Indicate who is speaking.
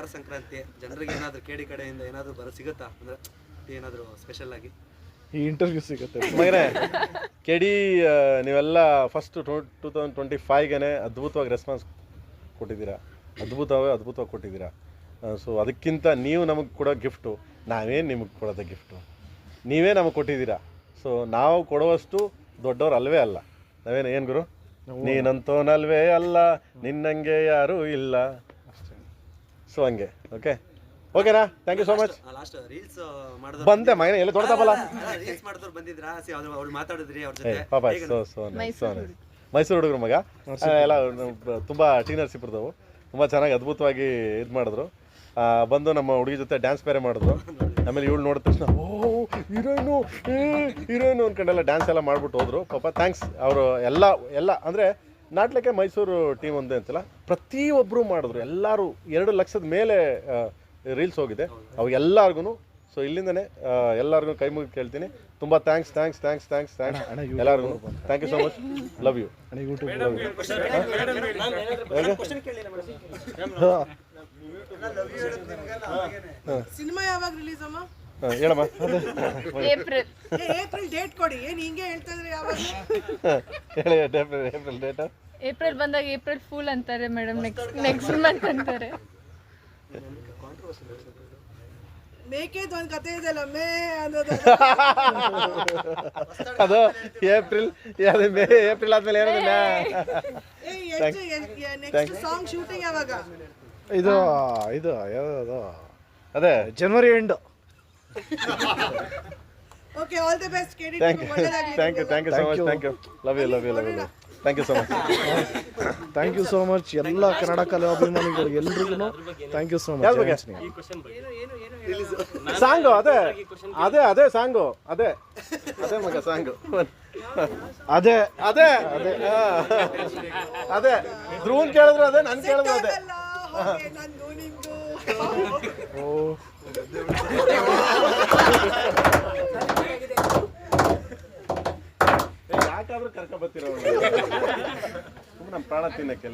Speaker 1: ಮಕರ ಸಂಕ್ರಾಂತಿ ಜನರಿಗೆ ಏನಾದರೂ ಕೇಳಿ ಕಡೆಯಿಂದ ಏನಾದರೂ ಬರೋ ಸಿಗುತ್ತಾ? ಅಂದ್ರೆ ಏನಾದರೂ ಸ್ಪೆಷಲ್ ಆಗಿ?
Speaker 2: ಈ ಇಂಟರ್ವ್ಯೂ ಸಿಗುತ್ತೆ.
Speaker 3: ಮಗನೇ ಕೆಡಿ ನೀವೆಲ್ಲ first two two thousand twenty ಫೈವ್ಗೆ ಅದ್ಭುತವಾಗಿ ರೆಸ್ಪಾನ್ಸ್ ಕೊಟ್ಟಿದ್ದೀರಾ? ಅದ್ಭುತವಾಗಿ ಅದ್ಭುತವಾಗಿ ಕೊಟ್ಟಿದ್ದೀರಾ? ಸೊ ಅದಕ್ಕಿಂತ ನೀವು ನಮಗೆ ಕೊಡೋ ಗಿಫ್ಟು ನಾವೇನು ನಿಮಗೆ ಕೊಡೋದ ಗಿಫ್ಟು ನೀವೇ ನಮಗೆ ಕೊಟ್ಟಿದ್ದೀರಾ? ಸೊ ನಾವು ಕೊಡುವಷ್ಟು ದೊಡ್ಡವ್ರು ಅಲ್ವೇ ಅಲ್ಲ. ನಾವೇನು ಏನು ಗುರು? ನೀನಂತೋನಲ್ವೇ ಅಲ್ಲ ನಿನ್ನಂಗೆ ಯಾರೂ ಇಲ್ಲ. ಸೊ ಹಂಗೆ. ಓಕೆ ಓಕೆನಾ thank you so much
Speaker 1: last reels ಮಾಡಿದ್ರು
Speaker 3: ಬಂದೆ ಮಗನ ಎಲ್ಲ ದೊಡ್ಡದಪ್ಪಲ್ಲ
Speaker 1: ರೀಲ್ಸ್ ಮಾಡಿದ್ರು ಬಂದಿದ್ರಾ? ಸಿ ಅವ್ರು ಅವ್ರು ಮಾತಾಡಿದ್ರಿ ಅವ್ರ ಜೊತೆ.
Speaker 3: ಪಾಪ ಸೊ ಸೊ ಸೊ ಮೈಸೂರು ಹುಡುಗರು. ಮಗ? ಎಲ್ಲ ತುಂಬಾ ತುಂಬ ಟಿ ತುಂಬಾ ತುಂಬ ಚೆನ್ನಾಗಿ ಅದ್ಭುತವಾಗಿ ಇದು ಮಾಡಿದ್ರು. ಬಂದು ನಮ್ಮ ಹುಡುಗಿ ಜೊತೆ ಡ್ಯಾನ್ಸ್ ಬೇರೆ ಮಾಡಿದ್ರು. ಆಮೇಲೆ ಇವಳು ನೋಡಿದ ತಕ್ಷಣ ಓ ಹೀರೋಯ್ನು ಹೀರೋಯ್ನು ಅನ್ಕೊಂಡೆಲ್ಲ ಡ್ಯಾನ್ಸ್ ಎಲ್ಲ ಮಾಡ್ಬಿಟ್ಟು ಹೋದ್ರು. ಪಾಪ ಥ್ಯಾಂಕ್ಸ್ ಅವರು ಎಲ್ಲ ಎಲ್ಲ ಅಂದರೆ ನಾಟ್ಲಿಕ್ಕೆ ಮೈಸೂರು ಟೀಮ್ ಒಂದೇ ಅಂತಲ್ಲ ಪ್ರತಿಯೊಬ್ಬರು ಮಾಡಿದ್ರು ಎಲ್ಲರೂ ಎರಡು ಲಕ್ಷದ ಮೇಲೆ ರೀಲ್ಸ್ ಹೋಗಿದೆ ಅವು ಎಲ್ಲರಿಗೂ ಸೊ ಇಲ್ಲಿಂದನೇ ಎಲ್ಲರಿಗೂ ಕೈ ಮುಗಿ ಕೇಳ್ತೀನಿ ತುಂಬ thanks thanks thanks thanks thanks ಎಲ್ಲರಿಗೂ thank you so much love you
Speaker 2: YouTube
Speaker 4: cinema ಯಾವಾಗ ರಿಲೀಸ್ ಅಮ್ಮ
Speaker 3: ಹೇಳಮ್ಮ.
Speaker 5: ಏಪ್ರಿಲ್.
Speaker 4: ಏಪ್ರಿಲ್ ಡೇಟ್ ಕೊಡಿ. ಏನು ಹಿಂಗೆ ಹೇಳ್ತಾ ಇದ್ರಿ ಯಾವಾಗ?
Speaker 3: ಹೇಳಿ ಏಪ್ರಿಲ್ ಏಪ್ರಿಲ್ ಡೇಟ್.
Speaker 5: ಏಪ್ರಿಲ್ ಬಂದಾಗ ಏಪ್ರಿಲ್ ಫೂಲ್ ಅಂತಾರೆ ಮೇಡಮ್. ನೆಕ್ಸ್ಟ್ ನೆಕ್ಸ್ಟ್ ಮಂತ್ ಅಂತಾರೆ.
Speaker 4: ಮೇಕೆದ್ ಒಂದು ಕತೆ ಇದೆಯಲ್ಲ ಮೇ ಅನ್ನೋದು.
Speaker 3: ಅದು ಏಪ್ರಿಲ್ ಅದು ಮೇ ಏಪ್ರಿಲ್ ಆದ್ಮೇಲೆ ಏನಿಲ್ಲ
Speaker 4: ನೆಕ್ಸ್ಟ್ ಸಾಂಗ್ ಶೂಟಿಂಗ್ ಯಾವಾಗ?
Speaker 2: ಇದು ಇದು ಯಾವ್ದು
Speaker 3: ಅದೇ
Speaker 2: ಜನವರಿ end
Speaker 4: okay all the best KD
Speaker 3: thank you thank you thank you so much thank you love you love you love you thank you so much
Speaker 2: thank you so much ಎಲ್ಲ ಕನ್ನಡ ಕಲೆ ಅಭಿಮಾನಿಗಳು ಎಲ್ರಿಗೂ thank you so much?
Speaker 3: Song ಅದೇ. ಅದೇ ಅದೇ song ಅದೇ. ಅದೇ ಮಗ ಸಾಂಗು.
Speaker 2: ಅದೇ.
Speaker 3: ಅದೇ. ಅದೇ. ಅದೇ. ಧ್ರುವನ್ ಕೇಳಿದ್ರು ಅದೇ ನಾನು ಕೇಳಿದ್ರು ಅದೇ.
Speaker 2: ಓ.
Speaker 3: ಕರ್ಕೊಂಡ್ ನಮ್ಮ ಪ್ರಾಣ ತಿನ್ನಕ್ಕೆ